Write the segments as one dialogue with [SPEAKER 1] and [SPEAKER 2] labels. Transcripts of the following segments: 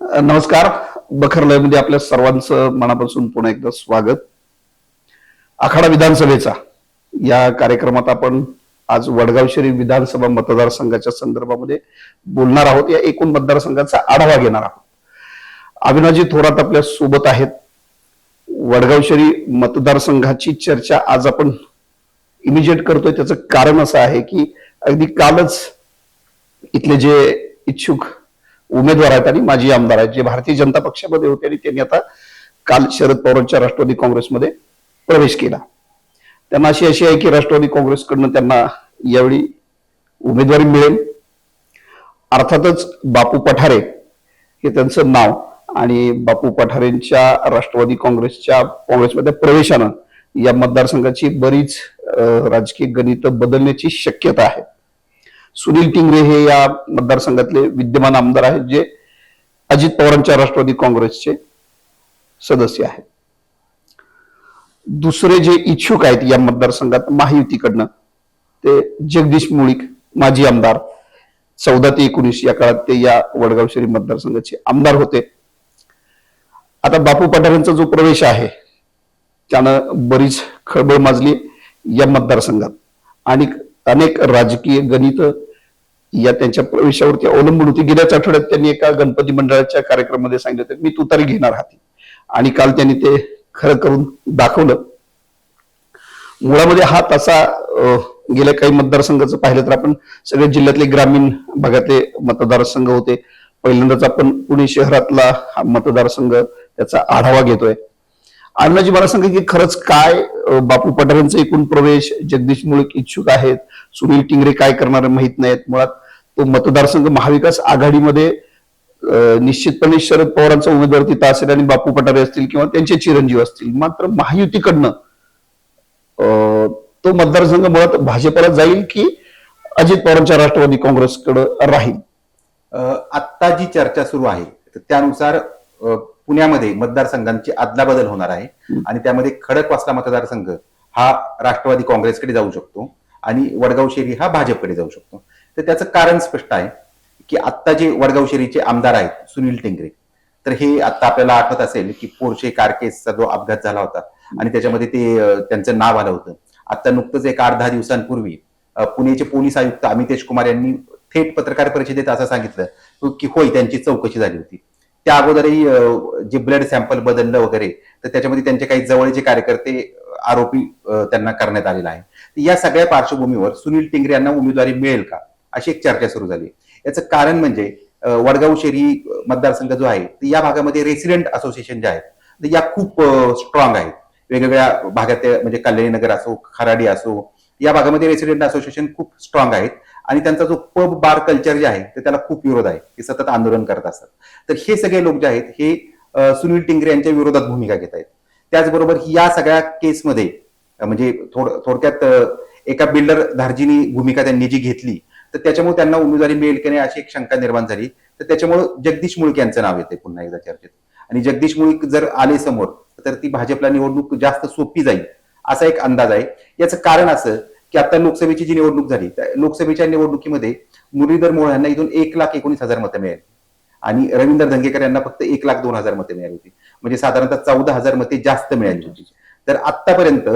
[SPEAKER 1] अ, नमस्कार बखरलयमध्ये आपल्या सर्वांचं मनापासून पुन्हा एकदा स्वागत. आखाडा विधानसभेचा. या कार्यक्रमात आपण आज वडगाव शरीफ विधानसभा मतदारसंघाच्या संदर्भामध्ये बोलणार आहोत. या एकूण मतदारसंघाचा आढावा घेणार आहोत. अविनाजी थोरात आपल्यासोबत आहेत. वडगाव शरीफ मतदारसंघाची चर्चा आज आपण इमिजिएट करतोय. त्याचं कारण असं आहे की अगदी कालच इथले जे इच्छुक उमेदवार आहेत आणि माजी आमदार आहेत जे भारतीय जनता पक्षामध्ये होते आणि त्यांनी आता काल शरद पवारांच्या राष्ट्रवादी काँग्रेसमध्ये प्रवेश केला. त्यांना अशी अशी आहे की राष्ट्रवादी काँग्रेसकडनं त्यांना यावेळी उमेदवारी मिळेल. अर्थातच बापू पठारे हे त्यांचं नाव आणि बापू पठारेंच्या राष्ट्रवादी काँग्रेसच्या काँग्रेसमध्ये प्रवेशानं या मतदारसंघाची बरीच राजकीय गणित बदलण्याची शक्यता आहे. सुनील टिंगरे हे या मतदारसंघातले विद्यमान आमदार आहेत जे अजित पवारांच्या राष्ट्रवादी काँग्रेसचे सदस्य आहेत. दुसरे जे इच्छुक आहेत या मतदारसंघात महायुतीकडनं ते जगदीश मुळीक माजी आमदार चौदा ते एकोणीस या काळात ते या वडगाव शहरी मतदारसंघाचे आमदार होते. आता बापू पठारेंचा जो प्रवेश आहे त्यानं बरीच खळबळ माजली या मतदारसंघात. आणि अनेक राजकीय गणित या त्यांच्या प्रवेशावरती अवलंबून होती. गेल्याच आठवड्यात त्यांनी एका गणपती मंडळाच्या कार्यक्रमामध्ये सांगितलं होतं मी तुतारी घेणार हाती आणि काल त्यांनी ते खरं करून दाखवलं. मुळामध्ये हा तसा गेल्या काही मतदारसंघाचं पाहिलं तर आपण सगळे जिल्ह्यातले ग्रामीण भागातले मतदारसंघ होते. पहिल्यांदाच आपण पुणे शहरातला हा मतदारसंघ त्याचा आढावा घेतोय. अण्णाजी मला सांगा की खरंच काय बापू पठारांचा एकूण प्रवेश जगदीश मुळीक इच्छुक आहेत सुनील टिंगरे काय करणार माहीत नाहीत. मुळात तो मतदारसंघ महाविकास आघाडीमध्ये निश्चितपणे शरद पवारांचा उमेदवार तिथं असेल आणि बापू पठारे असतील किंवा त्यांचे चिरंजीव असतील. मात्र महायुतीकडनं अं, तो मतदारसंघ मुळात भाजपला जाईल की अजित पवारांच्या राष्ट्रवादी काँग्रेसकडे राहील?
[SPEAKER 2] आत्ता जी चर्चा सुरू आहे. त्यानुसार पुण्यामध्ये मतदारसंघांची अदलाबदल होणार आहे. आणि त्यामध्ये खडकवासला मतदारसंघ हा राष्ट्रवादी काँग्रेसकडे जाऊ शकतो आणि वडगाव शेरी हा भाजपकडे जाऊ शकतो. तर त्याचं कारण स्पष्ट आहे की आत्ता जे वडगाव शेरीचे आमदार आहेत सुनील टेंगरे तर हे आता आपल्याला आठवत असेल की पोर्शे कार केसचा जो अपघात झाला होता आणि त्याच्यामध्ये ते त्यांचं नाव आलं होतं. आता नुकतंच एक आठ दहा दिवसांपूर्वी अ, पुणेचे पोलीस आयुक्त अमितेश कुमार यांनी थेट पत्रकार परिषदेत असं सांगितलं की होय त्यांची चौकशी झाली होती. त्या अगोदरही जे ब्लड सॅम्पल बदललं वगैरे तर त्याच्यामध्ये त्यांचे काही जवळचे कार्यकर्ते आरोपी त्यांना करण्यात आलेला आहे. या सगळ्या पार्श्वभूमीवर सुनील टिंगरे यांना उमेदवारी मिळेल का? अशी एक चर्चा सुरू झाली. याचं कारण म्हणजे वडगाव शेरी मतदारसंघ जो आहे या भागामध्ये रेसिडेंट असोसिएशन जे आहेत तर या खूप स्ट्रॉंग आहेत. वेगवेगळ्या भागात म्हणजे कल्याणी नगर असो खराडी असो या भागामध्ये रेसिडेंट असोसिएशन खूप स्ट्रॉंग आहेत. आणि त्यांचा जो पब बार कल्चर जे आहे तर त्याला खूप विरोध आहे. ते सतत आंदोलन करत असतात. तर हे सगळे लोक जे आहेत हे सुनील टिंगरे यांच्या विरोधात भूमिका घेत आहेत. त्याचबरोबर या सगळ्या केसमध्ये म्हणजे थोड थोडक्यात एका बिल्डर धार्जिनी भूमिका त्यांनी जी घेतली तर त्याच्यामुळे त्यांना उमेदवारी मिळेल की नाही अशी एक शंका निर्माण झाली. तर त्याच्यामुळे जगदीश मुळीक यांचं नाव येते पुन्हा एकदा चर्चेत. आणि जगदीश मुळीक जर आले समोर तर ती भाजपला निवडणूक जास्त सोपी जाईल असा एक अंदाज आहे. याचं कारण असं की आता लोकसभेची जी निवडणूक झाली त्या लोकसभेच्या निवडणुकीमध्ये मुरलीधर मोहोळ यांना इथून एक लाख एकोणीस हजार मतं मिळाली. आणि रवींद्र धंगेकर यांना फक्त एक लाख दोन हजार मते मिळाली होती. म्हणजे साधारणतः चौदा हजार मते जास्त मिळाली होती. तर आतापर्यंत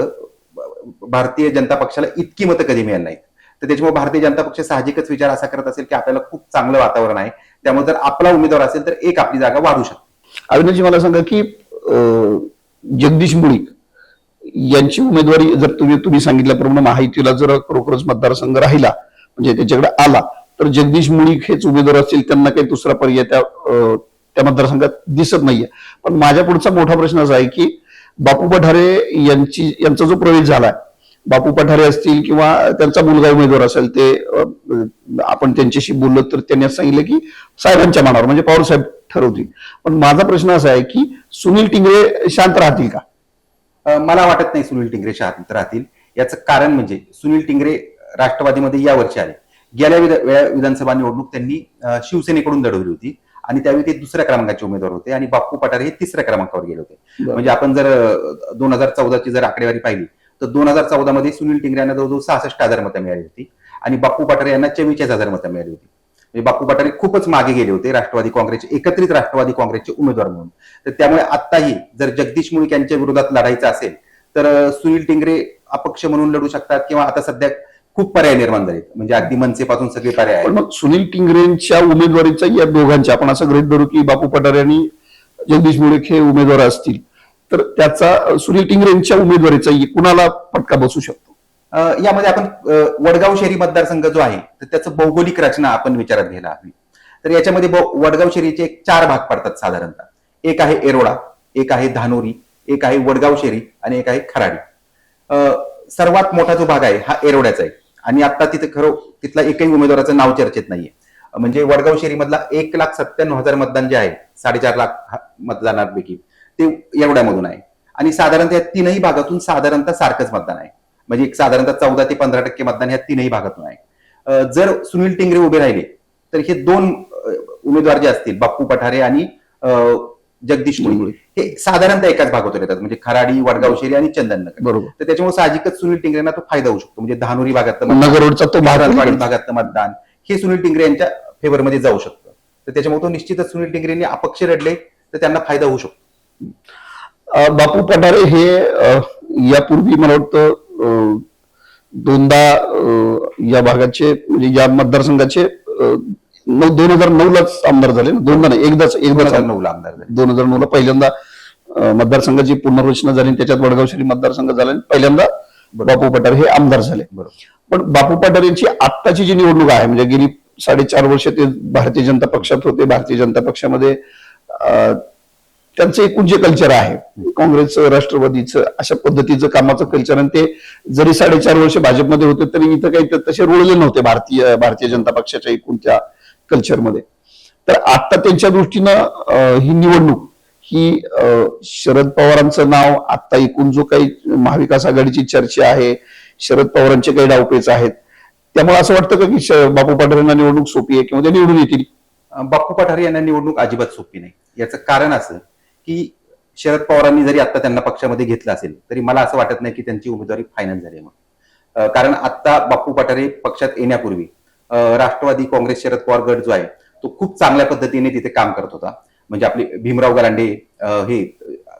[SPEAKER 2] भारतीय जनता पक्षाला इतकी मतं कधी मिळाली नाहीत. तर त्याच्यामुळे भारतीय जनता पक्ष साहजिकच विचार असा करत असेल की आपल्याला खूप चांगलं वातावरण आहे. त्यामुळे जर आपला उमेदवार असेल तर एक आपली जागा वाढू शकते.
[SPEAKER 1] अविनाशजी मला सांगा की जगदीश मुळीक यांची उमेदवारी जर तुम्ही तुम्ही सांगितल्याप्रमाणे महायुतीला जर खरोखरच मतदारसंघ राहिला म्हणजे त्याच्याकडे आला तर जगदीश मुळीक हेच उमेदवार असतील त्यांना काही दुसरा पर्याय त्या त्या मतदारसंघात दिसत नाहीये. पण माझ्या पुढचा मोठा प्रश्न असा आहे की बापू पठारे यांची यांचा जो प्रवेश झालाय बापू पठारे असतील किंवा त्यांचा मुलगा उमेदवार असेल ते आपण त्यांच्याशी बोललो तर त्यांनी असं सांगितलं की साहेबांच्या मनावर म्हणजे पवार साहेब ठरवतील. पण माझा प्रश्न असा आहे की सुनील टिंगरे शांत राहतील का?
[SPEAKER 2] मला वाटत नाही सुनील टिंगरे शांत राहतील. याचं कारण म्हणजे सुनील टिंगरे राष्ट्रवादीमध्ये या वर्षी आले. गेल्या विधानसभा निवडणूक त्यांनी शिवसेनेकडून लढवली होती आणि त्यावेळी ते दुसऱ्या क्रमांकाचे उमेदवार होते आणि बाप्पू पठारे हे तिसऱ्या क्रमांकावर गेले होते. म्हणजे आपण जर दोन हजार चौदाची जर आकडेवारी पाहिली तर दोन हजार चौदा मध्ये सुनील टिंगरे यांना जवळजवळ सहासष्ट हजार मतं मिळाली होती आणि बाप्पू पठारे यांना चव्वेचाळीस हजार मतं मिळाली होती. म्हणजे बापू पठारे खूपच मागे गेले होते राष्ट्रवादी काँग्रेसचे एकत्रित राष्ट्रवादी काँग्रेसचे उमेदवार म्हणून. तर त्यामुळे आत्ताही जर जगदीश मुळीक यांच्या विरोधात लढायचं असेल तर सुनील टिंगरे अपक्ष म्हणून लढू शकतात किंवा आता सध्या खूप पर्याय निर्माण झालेत. म्हणजे अगदी मनसेपासून सगळे पर्याय आहेत.
[SPEAKER 1] मग सुनील टिंगरेंच्या उमेदवारीचा या दोघांच्या आपण असं गृहित धरू की बापू पटारे आणि जगदीश मुळीक हे उमेदवार असतील. तर त्याचा सुनील टिंगरेंच्या उमेदवारीचा कुणाला फटका बसू शकतो?
[SPEAKER 2] यामध्ये आपण वडगाव शहरी मतदारसंघ जो आहे तर त्याचं भौगोलिक रचना आपण विचारात घ्यायला हवी. तर याच्यामध्ये वडगाव शहरीचे एक चार भाग पडतात साधारणतः. एक आहे एरोडा एक आहे धानोरी एक आहे वडगाव शहरी आणि एक आहे खराडी. अं, सर्वात मोठा जो भाग आहे हा एरोड्याचा आहे. आणि आता तिथे खरं तिथला एकही उमेदवाराचं नाव चर्चेत नाहीये. म्हणजे वडगाव शेरी मधला एक लाख सत्त्याण्णव हजार मतदान जे आहे साडेचार लाख मतदानापैकी ते एवढ्यामधून आहे. आणि साधारणतः या तीनही भागातून साधारणतः सारखंच मतदान आहे. म्हणजे एक साधारणतः चौदा ते पंधरा टक्के मतदान ह्या तीनही भागातून आहे. जर सुनील टिंगरे उभे राहिले तर हे दोन उमेदवार जे असतील बाप्पू पठारे आणि जगदीश मुळी हे साधारणतः एकाच भागातून येतात. म्हणजे खराडी वडगाव शेरी आणि चंदननगर.
[SPEAKER 1] बरोबर.
[SPEAKER 2] तर त्याच्यामुळे साहजिकच सुनील टिंगरेंना तो फायदा होऊ शकतो. म्हणजे धानोरी भागातलं भागातलं मतदान हे सुनील टिंगरे यांच्या फेवरमध्ये जाऊ शकतं. तर त्याच्यामुळे तो निश्चितच सुनील टिंगरेंनी अपक्ष लढले तर त्यांना फायदा होऊ शकतो.
[SPEAKER 1] बापू पठारे हे यापूर्वी मला वाटतं दोनदा या भागाचे म्हणजे या मतदारसंघाचे नऊ दोन हजार नऊ लाच आमदार झाले ना? दोनदा नाही एकदाच
[SPEAKER 2] दोन
[SPEAKER 1] एकदाच
[SPEAKER 2] हजार. नऊ ला आमदार झाले.
[SPEAKER 1] दोन हजार नऊ ला पहिल्यांदा मतदारसंघाची पुनर्रचना झाली त्याच्यात वडगाव शहरी मतदारसंघ झाला आणि पहिल्यांदा बापू पठारे हे आमदार झाले. पण बापू पठारे यांची आत्ताची जी निवडणूक आहे म्हणजे गेली साडेचार वर्ष ते भारतीय जनता पक्षात होते भारतीय जनता पक्षामध्ये त्यांचं एकूण जे कल्चर आहे काँग्रेसचं राष्ट्रवादीचं अशा पद्धतीचं कामाचं कल्चर आणि ते जरी साडेचार वर्ष भाजपमध्ये होते तरी इथं काही तसे रुळले नव्हते भारतीय भारतीय जनता पक्षाच्या एकूण त्या कल्चरमध्ये तर आता त्यांच्या दृष्टीनं ही निवडणूक ही शरद पवारांचं नाव आता एकूण जो काही महाविकास आघाडीची चर्चा आहे शरद पवारांचे काही डावपेच आहेत. त्यामुळे असं वाटतं का की श- बापू पठारेंना निवडणूक सोपी आहे किंवा ते निवडून येतील?
[SPEAKER 2] बापू बाप्पू पठारे यांना निवडणूक अजिबात सोपी नाही. याचं कारण असं की शरद पवारांनी जरी आता त्यांना पक्षामध्ये घेतलं असेल तरी मला असं वाटत नाही की त्यांची उमेदवारी फायनल झाली मग कारण आता बाप्पू पठारे पक्षात येण्यापूर्वी राष्ट्रवादी काँग्रेस शरद पवार गट जो आहे तो खूप चांगल्या पद्धतीने तिथे काम करत होता. म्हणजे आपले भीमराव गलांडे हे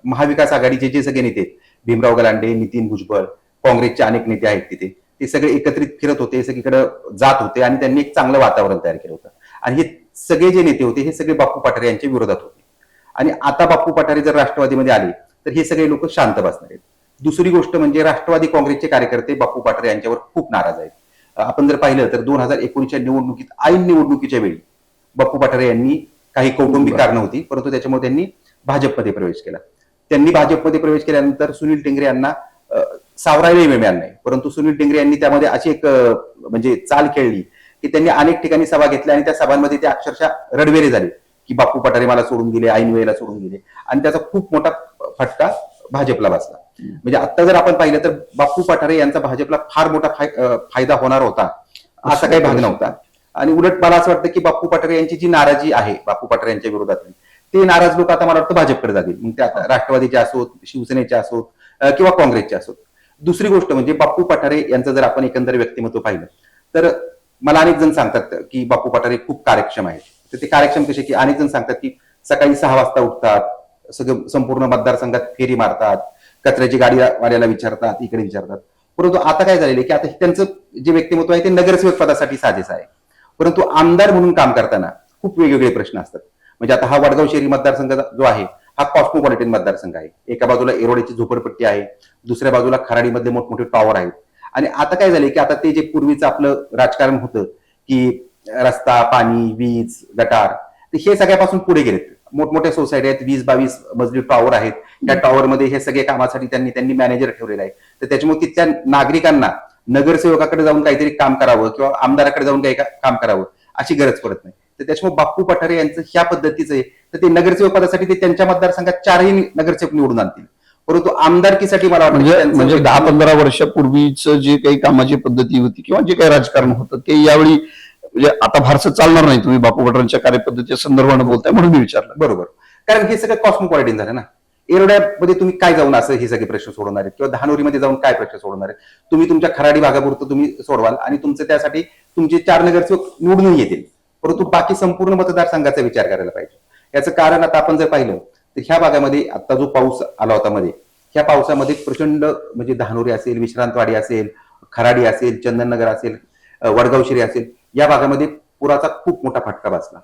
[SPEAKER 2] महाविकास आघाडीचे जे सगळे नेते भीमराव गलांडे नितीन भुजबळ काँग्रेसचे अनेक नेते आहेत तिथे. ते सगळे एकत्रित फिरत होते सगळीकडे जात होते आणि त्यांनी एक चांगलं वातावरण तयार केलं होतं. आणि हे सगळे जे नेते होते हे सगळे बाप्पू पठारे यांच्या विरोधात होते. आणि आता बाप्पू पठारे जर राष्ट्रवादीमध्ये आले तर हे सगळे लोक शांत बसणार आहेत. दुसरी गोष्ट म्हणजे राष्ट्रवादी काँग्रेसचे कार्यकर्ते बाप्पू पठारे यांच्यावर खूप नाराज आहेत. आपण जर पाहिलं तर दोन हजार एकोणीसच्या निवडणुकीत ऐन निवडणुकीच्या वेळी बाप्पू पठारे यांनी काही कौटुंबिक कारणं होती परंतु त्याच्यामुळे त्यांनी भाजपमध्ये प्रवेश केला. त्यांनी भाजपमध्ये प्रवेश केल्यानंतर सुनील टेंगरे यांना सावरायलाही वेळ मिळाला नाही. परंतु सुनील टेंगरे यांनी त्यामध्ये अशी एक म्हणजे चाल खेळली की त्यांनी अनेक ठिकाणी सभा घेतल्या आणि त्या सभांमध्ये ते अक्षरशः रडवेरे झाले. की बापू पठारे मला सोडून गेले ऐन वेळेला सोडून गेले. आणि त्याचा खूप मोठा फटका भाजपला बसला. म्हणजे आता जर आपण पाहिलं तर बापू पठारे यांचा भाजपला फार मोठा फायदा होणार होता असा काही भाग नव्हता. आणि उलट मला असं वाटतं की बापू पठारे यांची जी नाराजी आहे बापू पठारे यांच्या विरोधात ते नाराज लोक आता मला वाटतं भाजपकडे जातील. मग ते आता राष्ट्रवादीचे असोत शिवसेनेचे असोत किंवा काँग्रेसचे असोत. दुसरी गोष्ट म्हणजे बापू पठारे यांचं जर आपण एकंदर व्यक्तिमत्व पाहिलं तर मला अनेक जण सांगतात की बापू पठारे खूप कार्यक्षम आहेत. तर ते कार्यक्षम कसे की अनेक जण सांगतात की सकाळी सहा वाजता उठतात सगळं संपूर्ण मतदारसंघात फेरी मारतात कचऱ्याची गाडी वाल्याला विचारतात इकडे विचारतात. परंतु आता काय झालेलं आहे की आता हे त्यांचं जे व्यक्तिमत्व आहे ते नगरसेवक पदासाठी साजेस आहे. परंतु आमदार म्हणून काम करताना खूप वेगवेगळे प्रश्न असतात. म्हणजे आता हा वडगाव शहरी मतदारसंघ जो आहे हा कॉस्मोपॉलिटन मतदारसंघ आहे. एका बाजूला एरोडीची झोपडपट्टी आहे दुसऱ्या बाजूला खराडीमधले मोठमोठे टॉवर आहेत. आणि आता काय झालं की आता ते जे पूर्वीचं आपलं राजकारण होतं की रस्ता पाणी वीज गटार हे सगळ्यापासून पुढे गेलेत. मोठमोठ्या सोसायटी आहेत वीस बावीस मजली टॉवर आहेत. त्या टॉवर मध्ये हे सगळे कामासाठी त्यांनी त्यांनी मॅनेजर ठेवलेला आहे. तर त्याच्यामुळे तिथल्या नागरिकांना नगरसेवकाकडे जाऊन काहीतरी काम करावं किंवा आमदाराकडे जाऊन काही काम करावं अशी गरज पडत नाही. तर त्याच्यामुळे बाप्पू पठारे यांचं ह्या पद्धतीचं आहे. तर ते नगरसेवक पदासाठी ते त्यांच्या मतदारसंघात चारही नगरसेवक निवडून आणतील. परंतु आमदारकीसाठी मला वाटतं
[SPEAKER 1] म्हणजे म्हणजे दहा पंधरा वर्षापूर्वीचं जे काही कामाची पद्धती होती किंवा जे काही राजकारण होतं ते यावेळी म्हणजे आता फारसं चालणार नाही तुम्ही बापू पठारांच्या कार्यपद्धतीच्या संदर्भाने बोलताय म्हणून मी विचारलं.
[SPEAKER 2] बरोबर. कारण हे सगळं कॉस्मोपॉलिटिन झालं ना. एरोड्यामध्ये तुम्ही काय जाऊन असं हे सगळे प्रश्न सोडवणार आहेत? किंवा धानोरीमध्ये जाऊन काय प्रश्न सोडवणार आहेत? तुम्ही तुमच्या खराडी भागापुरतं तुम्ही सोडवाल आणि तुमचं त्यासाठी तुमचे चार नगरसेवक निवडून येतील. परंतु बाकी संपूर्ण मतदारसंघाचा विचार करायला पाहिजे. याचं कारण आता आपण जर पाहिलं तर ह्या भागामध्ये आता जो पाऊस आला होता मध्ये ह्या पावसामध्ये प्रचंड म्हणजे धानोरी असेल विश्रांतवाडी असेल खराडी असेल चंदननगर असेल वडगावशिरी असेल या भागामध्ये पुराचा खूप मोठा फटका बसला.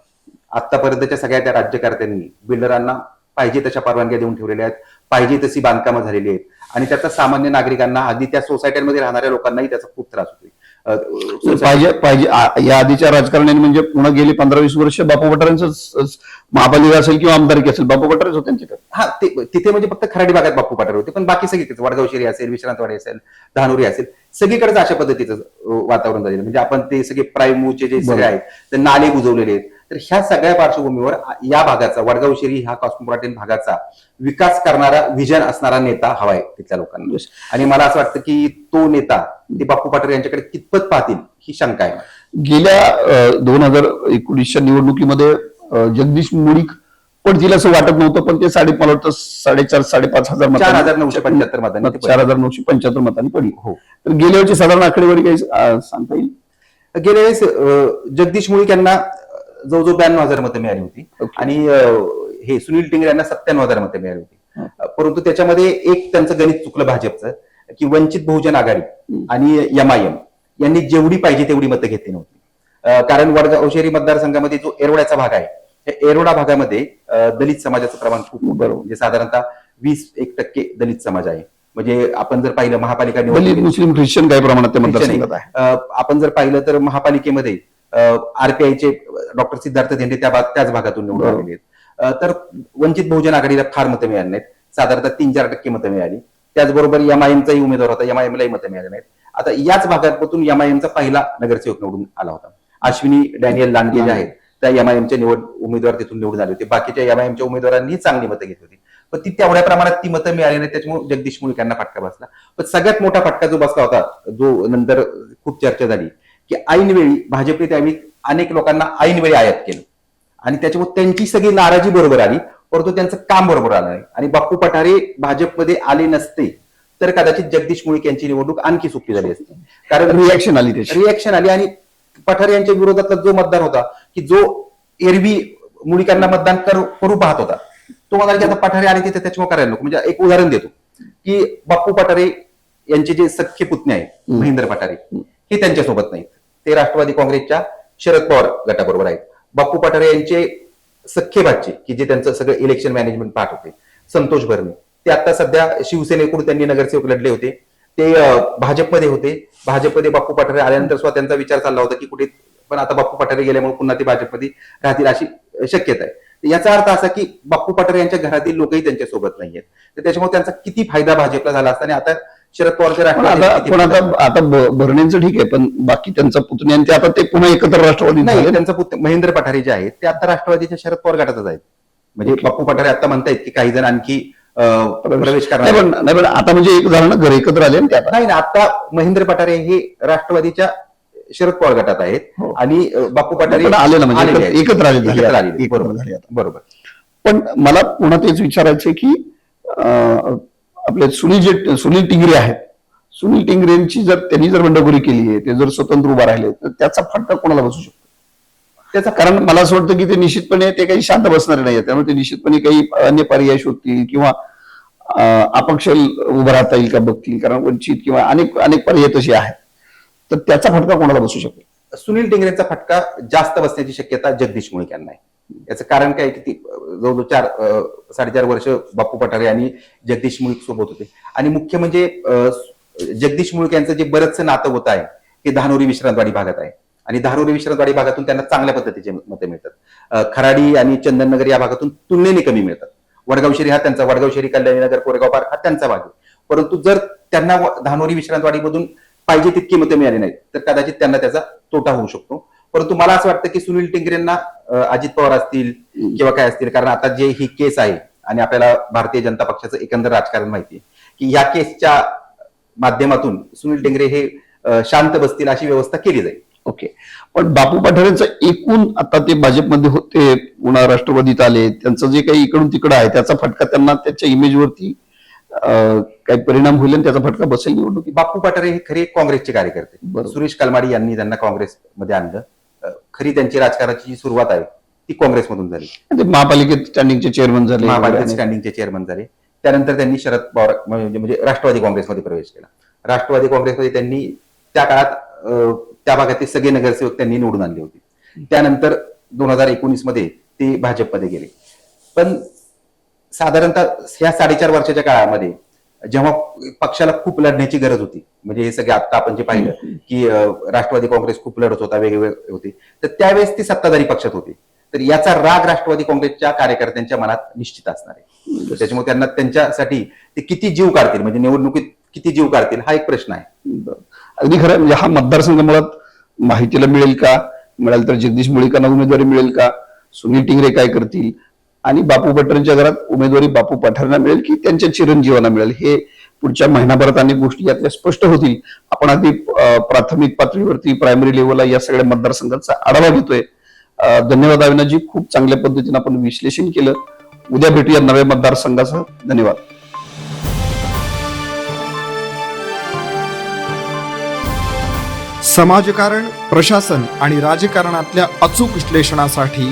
[SPEAKER 2] आतापर्यंतच्या सगळ्या त्या राज्यकर्त्यांनी बिल्डरांना पाहिजे तशा परवानग्या देऊन ठेवलेल्या आहेत पाहिजे तशी बांधकामं झालेली आहेत. आणि त्याचा सामान्य नागरिकांना आधी त्या सोसायट्यांमध्ये राहणाऱ्या लोकांनाही त्याचा खूप त्रास होतोय.
[SPEAKER 1] पाहिजे पाहिजे या आधीच्या राजकारण्यांनी म्हणजे पुन्हा गेली पंधरा वीस वर्ष बापू पठारांचं महापालिका असेल किंवा आमदारकी असेल बापू पठारच होते तिथं?
[SPEAKER 2] हा तिथे म्हणजे फक्त खराडी भागात बापू पाटील होते पण बाकी सगळीकडेच वडगावशिरी असेल विश्रांतवाडी असेल धानोरी असेल सगळीकडेच अशा पद्धतीचं वातावरण झालेलं म्हणजे आपण ते सगळे प्राईमूचे जे सगळे. आहेत ते नाले बुजवलेले आहेत. तर ह्या सगळ्या पार्श्वभूमीवर या भागाचा वडगावशिरी ह्या कॉस्मोपॉलिटन भागाचा विकास करणारा विजन असणारा नेता हवाय तिथल्या लोकांना. आणि मला असं वाटतं की तो नेता ते बापू पाटील यांच्याकडे कितपत पाहतील ही शंका आहे.
[SPEAKER 1] गेल्या दोन हजार एकोणीसच्या निवडणुकीमध्ये जगदीश मुळीक पडतील असं वाटत नव्हतं पण ते साडे मला वाटतं साडेचार साडेपाच हजार
[SPEAKER 2] चार हजार नऊशे पंच्याहत्तर मतांनी.
[SPEAKER 1] चार हजार नऊशे पंच्याहत्तर मतांनी पडली.
[SPEAKER 2] हो.
[SPEAKER 1] तर गेल्या वर्षी साधारण आकडेवारी काही सांगता येईल?
[SPEAKER 2] गेल्या वेळेस जगदीश मुळीक यांना जवळजवळ ब्याण्णव हजार मतं मिळाली होती. आणि हे सुनील टिंगरे यांना सत्त्याण्णव हजार मतं मिळाली होती परंतु त्याच्यामध्ये एक त्यांचं गणित चुकलं भाजपचं की वंचित बहुजन आघाडी. आणि एमआयएम यांनी जेवढी पाहिजे तेवढी मतं घेतली नव्हती कारण वडगाव शहरी मतदारसंघामध्ये जो एरोड्याचा भाग आहे त्या एरोडा भागामध्ये दलित समाजाचं प्रमाण खूप.
[SPEAKER 1] बरोबर.
[SPEAKER 2] म्हणजे साधारणतः ीस एक टक्के दलित समाज आहे म्हणजे आपण जर पाहिलं महापालिका
[SPEAKER 1] दलित
[SPEAKER 2] निवडणुकीत-
[SPEAKER 1] मुस्लिम ख्रिश्चन काही प्रमाणात
[SPEAKER 2] आपण जर पाहिलं तर महापालिकेमध्ये आरपीआयचे डॉक्टर सिद्धार्थ धेंडे त्या त्याच भागातून निवडून. आलेले आहेत. तर वंचित बहुजन आघाडीला फार मतं मिळाली नाहीत. साधारणतः तीन चार टक्के मतं मिळाली. त्याचबरोबर एमआयएमचाही उमेदवार होता. एमआयएमलाही मतं मिळाली नाहीत. आता याच भागातून एमआयएमचा पहिला नगरसेवक निवडून आला होता. अश्विनी डॅनियल लांडगे जे आहेत त्या एमआयएमचे निवड उमेदवार तिथून निवडून आले होते. बाकीच्या एमआयएमच्या उमेदवारांनी चांगली मतं घेतली होती. पण ती तेवढ्या प्रमाणात ती मतं मिळाली नाही त्याच्यामुळे जगदीश मुळीक यांना फटका बसला. पण सगळ्यात मोठा फटका जो बसला होता जो नंतर खूप चर्चा झाली की ऐनवेळी भाजपने त्यावेळी अनेक लोकांना ऐनवेळी आयात केलं. आणि त्याच्यामुळे त्यांची सगळी नाराजी बरोबर आली परंतु त्यांचं काम बरोबर आलं नाही. आणि बाप्पू पठारे भाजपमध्ये आले नसते तर कदाचित जगदीश मुळीक यांची निवडणूक आणखी सोपी झाली असती. कारण
[SPEAKER 1] रिॲक्शन आली त्याची.
[SPEAKER 2] रिएक्शन आली आणि पठारे यांच्या विरोधातला जो मतदार होता की जो एरवी मुळीकांना मतदान करू पाहत होता तो म्हणाला की आता पठारे आले तिथे त्याच्यामुळे करायला नको. म्हणजे एक उदाहरण देतो की बाप्पू पठारे यांचे जे सख्खे पुतणे आहेत. महेंद्र पठारे हे त्यांच्यासोबत नाहीत. ते राष्ट्रवादी काँग्रेसच्या शरद पवार गटाबरोबर आहेत. बाप्पू पठारे यांचे सख्खे बाचे की जे त्यांचं सगळं इलेक्शन मॅनेजमेंट पाठ होते. संतोष भरणे. ते आता सध्या शिवसेनेकडून त्यांनी नगरसेवक लढले होते. ते भाजपमध्ये होते. भाजपमध्ये बाप्पू पठारे आल्यानंतर सुद्धा त्यांचा विचार चालला होता की कुठे पण आता बाप्पू पठारे गेल्यामुळे पुन्हा ते भाजपमध्ये राहतील अशी शक्यता आहे. याचा अर्थ असा की बाप्पू पठारे यांच्या घरातील लोकही त्यांच्यासोबत नाहीयेत. तर त्याच्यामुळे त्यांचा किती फायदा भाजपला झाला असता आणि आता शरद पवारच्या
[SPEAKER 1] आता आता भरणेंचं ठीक आहे पण बाकी त्यांचा पुतणी आणि ते आता ते पुन्हा एकत्र राष्ट्रवादी
[SPEAKER 2] नाही त्यांचा पुत्र महेंद्र पठारे जे आहेत ते आता राष्ट्रवादीच्या शरद पवार गटातच आहेत. म्हणजे. बाप्पू पठारे आता म्हणतायत की काही जण आणखी प्रवेश करणार
[SPEAKER 1] नाही पण नाही पण आता म्हणजे एक झालं ना घर एकत्र आले
[SPEAKER 2] नाही ना आता महेंद्र पठारे हे राष्ट्रवादीच्या शरद पवार गटात आहेत
[SPEAKER 1] हो.
[SPEAKER 2] आणि अं, बाप्पू पठारे
[SPEAKER 1] आले ना म्हणजे एकत्र- आले
[SPEAKER 2] बरोबर. बरोबर.
[SPEAKER 1] पण मला पुन्हा तेच विचारायचे की आपले सुनील जे सुनील टिंगरे आहेत. सुनील टिंगरेंची जर त्यांनी जर बंडखोरी केली आहे ते जर स्वतंत्र उभा राहिले तर त्याचा फटका कोणाला बसू शकतो?
[SPEAKER 2] त्याचा
[SPEAKER 1] कारण मला असं वाटतं की ते निश्चितपणे ते काही शांत बसणारे नाही त्यामुळे ते निश्चितपणे काही अन्य पर्याय शोधतील किंवा अपक्ष उभं राहता येईल का बघतील कारण वंचित किंवा अनेक अनेक पर्याय तसे आहेत. तर त्याचा फटका कोणाला बसू शकतो
[SPEAKER 2] सुनील टिंगरेंचा फटका जास्त बसण्याची शक्यता जगदीश मुळीक यांना आहे. याचं कारण काय की ती जवळजवळ चार साडेचार वर्ष बाप्पू पठारे आणि जगदीश मुळीक सोबत होते. आणि मुख्य म्हणजे जगदीश मुळीक यांचं जे बरंचसं नातं होत आहे ते धानोरी विश्रांतवाडी भागात आहे. आणि धानोरी विश्रांतवाडी भागातून त्यांना चांगल्या पद्धतीचे मतं मिळतात. खराडी आणि चंदननगर या भागातून तुलनेने कमी मिळतात. वडगावशेरी हा त्यांचा वडगावशेरी कल्याणीनगर कोरेगाव पार्क हा त्यांचा भाग आहे. परंतु जर त्यांना धानोरी विश्रांतवाडीमधून पाहिजे तितकी मतं मिळाली नाहीत तर कदाचित त्यांना त्याचा तोटा होऊ शकतो. परंतु मला असं वाटतं की सुनील टिंगरेंना अजित पवार असतील किंवा काय असतील? कारण आता जे ही केस आहे आणि आपल्याला भारतीय जनता पक्षाचं एकंदर राजकारण माहिती आहे की या केसच्या माध्यमातून सुनील टिंगरे हे शांत बसतील अशी व्यवस्था केली जाईल.
[SPEAKER 1] ओके. पण बापू पठारेंचं एकूण आता ते भाजपमध्ये होते पुन्हा राष्ट्रवादीत आले त्यांचं जे काही इकडून तिकडं आहे त्याचा फटका त्यांना त्याच्या इमेजवरती काही परिणाम होईल आणि त्याचा फटका बसेल निवडणुकीत.
[SPEAKER 2] बाप्पू पठारे हे खरे काँग्रेसचे कार्यकर्ते. सुरेश कलमाडी यांनी त्यांना काँग्रेसमध्ये आणलं. खरी त्यांची राजकारणाची जी सुरुवात आहे ती काँग्रेसमधून झाली.
[SPEAKER 1] ते महापालिकेत स्टँडिंगचे चेअरमन झाले.
[SPEAKER 2] महापालिकेत स्टँडिंगचे चेअरमन झाले. त्यानंतर त्यांनी शरद पवार म्हणजे म्हणजे राष्ट्रवादी काँग्रेसमध्ये प्रवेश केला. राष्ट्रवादी काँग्रेसमध्ये त्यांनी त्या काळात त्या भागातील सगळे नगरसेवक त्यांनी निवडून आणले होते. त्यानंतर दोन हजार एकोणीसमध्ये ते भाजपमध्ये गेले. पण साधारणतः ह्या साडेचार वर्षाच्या काळामध्ये जेव्हा पक्षाला खूप लढण्याची गरज होती म्हणजे हे सगळे आता आपण जे पाहिलं की राष्ट्रवादी काँग्रेस खूप लढत होता वेगवेगळे होते. तर त्यावेळेस ती सत्ताधारी पक्षात होते. तर याचा राग राष्ट्रवादी काँग्रेसच्या कार्यकर्त्यांच्या मनात निश्चित असणार आहे. त्याच्यामुळे त्यांना त्यांच्यासाठी ते किती जीव काढतील म्हणजे निवडणुकीत किती जीव काढतील हा एक प्रश्न आहे.
[SPEAKER 1] अगदी खरं. म्हणजे हा मतदारसंघ मुळात माहितीला मिळेल का? मिळाल तर जगदीश मुळीकांना उमेदवारी मिळेल का? सुनील टिंगरे काय करतील? आणि बापू पठारांच्या घरात उमेदवारी बापू पठारांना मिळेल की त्यांच्या चिरंजीवांना मिळेल? हे पुढच्या महिनाभरात अनेक गोष्टी यातल्या स्पष्ट होतील. आपण आधी प्राथमिक पातळीवरती प्रायमरी लेवलला या सगळ्या मतदारसंघाचा आढावा घेतोय. धन्यवाद अविनाजी खूप चांगल्या पद्धतीने आपण विश्लेषण केलं. उद्या भेटूया नव्या मतदारसंघासह. धन्यवाद.
[SPEAKER 3] समाजकारण प्रशासन आणि राजकारणातल्या अचूक विश्लेषणासाठी